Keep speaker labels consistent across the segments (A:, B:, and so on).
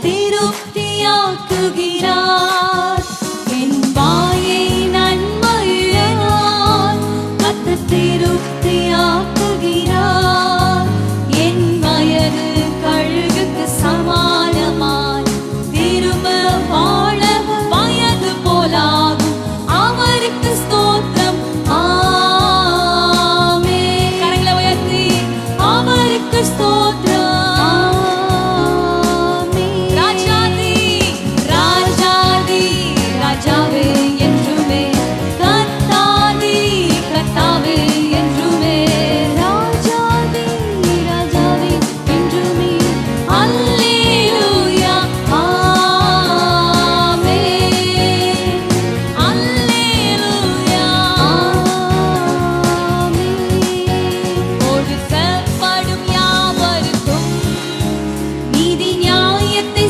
A: திருப்தியாக்குகிறார் te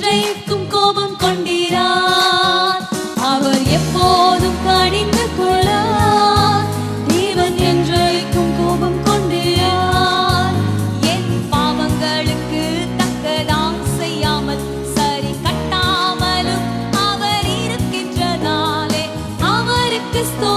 A: என்றைக்கும் கோபம் கொண்டீரார். அவர் எப்போதும் கடிந்து கொள்ளார். தேவன் என்றைக்கும் கோபம் கொண்டீரார். என் பாவங்களுக்கு தக்கதாம் செய்யாமல் சரி கட்டாமலும் அவர் இருக்கின்றதாலே அவருக்கு ஸ்தோ